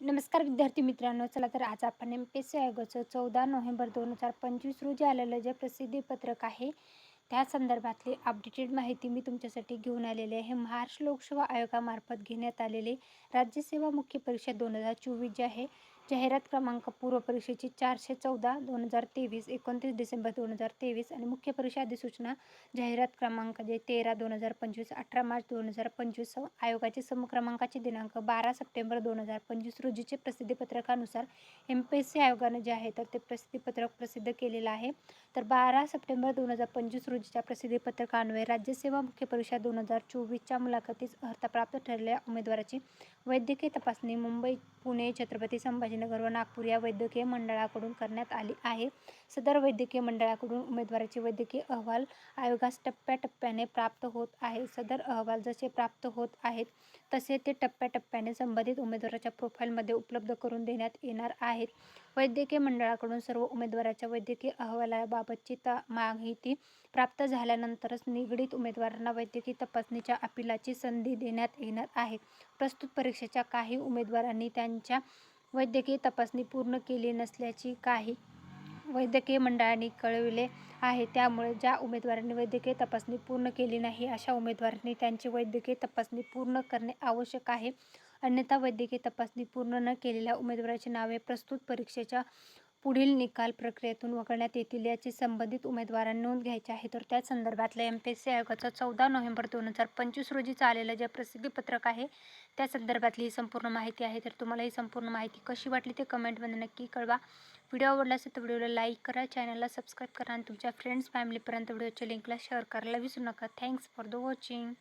नमस्कार विद्यार्थी मित्रांनो चला तर आज आपण एम पी एस सी आयोगाचं चौदा नोव्हेंबर दोन हजार पंचवीस रोजी आलेलं जे प्रसिद्धी पत्रक आहे त्या संदर्भातली अपडेटेड माहिती मी तुमच्यासाठी घेऊन आलेली आहे. महाराष्ट्र लोकसेवा आयोगामार्फत घेण्यात आलेले राज्यसेवा मुख्य परीक्षा दोन हजार चोवीस जे आहे जाहिरात क्रमांक पूर्व परीक्षेची चारशे चौदा दोन हजार तेवीस एकोणतीस डिसेंबर दोन हजार तेवीस आणि मुख्य परीक्षा अधिसूचना जाहिरात क्रमांक जे तेरा दोन हजार पंचवीस अठरा मार्च दोन हजार पंचवीस आयोगाचे समक्रमांकाचे दिनांक बारा सप्टेंबर दोन हजार पंचवीस रोजीचे प्रसिद्धीपत्रकानुसार एम पी एस सी आयोगानं जे आहे तर ते प्रसिद्धीपत्रक प्रसिद्ध केलेलं आहे. तर बारा सप्टेंबर दोन हजार पंचवीस रोजीच्या प्रसिद्धीपत्रकान्वये राज्यसेवा मुख्य परीक्षा दोन हजार चोवीसच्या मुलाखतीस अर्हता ठरलेल्या उमेदवाराची वैद्यकीय तपासणी मुंबई पुणे छत्रपती संभाजी गांधीनगर व नागपूर या वैद्यकीय मंडळाकडून करण्यात आली आहे. सदर वैद्यकीय मंडळाकडून उमेदवाराचे वैद्यकीय अहवाल आयोगास टप्प्याटप्प्याने प्राप्त होत आहे. सदर अहवाल जसे प्राप्त होत आहेत तसे ते टप्प्याटप्प्याने संबंधित उमेदवाराच्या प्रोफाईलमध्ये उपलब्ध करून देण्यात येणार आहेत. वैद्यकीय मंडळाकडून सर्व उमेदवाराच्या वैद्यकीय अहवालाबाबतची ता माहिती प्राप्त झाल्यानंतरच निगडीत उमेदवारांना वैद्यकीय तपासणीच्या अपिलाची संधी देण्यात येणार आहे. प्रस्तुत परीक्षेच्या काही उमेदवारांनी त्यांच्या वैद्यकीय तपासणी पूर्ण केली नसल्याची काही वैद्यकीय मंडळांनी कळविले आहे. त्यामुळे ज्या उमेदवारांनी वैद्यकीय तपासणी पूर्ण केली नाही अशा उमेदवारांनी त्यांची वैद्यकीय तपासणी पूर्ण करणे आवश्यक आहे. अन्यथा वैद्यकीय तपासणी पूर्ण न केलेल्या उमेदवाराची नावे प्रस्तुत परीक्षेच्या पुढील निकाल प्रक्रियेतून वगळण्यात येतील याची संबंधित उमेदवारांनी नोंद घ्यायची आहे. तर त्या संदर्भातलं एम पी एस सी आयोगाचं चौदा नोव्हेंबर दोन हजार पंचवीस रोजी आलेलं जे प्रसिद्धीपत्रक आहे त्या संदर्भातली ही संपूर्ण माहिती आहे. तर तुम्हाला ही संपूर्ण माहिती कशी वाटली ते कमेंटमध्ये नक्की कळवा. व्हिडिओ आवडला असेल तर व्हिडिओला लाईक करा चॅनलला सबस्क्राईब करा आणि तुमच्या फ्रेंड्स फॅमिलीपर्यंत व्हिडिओच्या लिंकला शेअर करायला विसरू नका. Thanks for the watching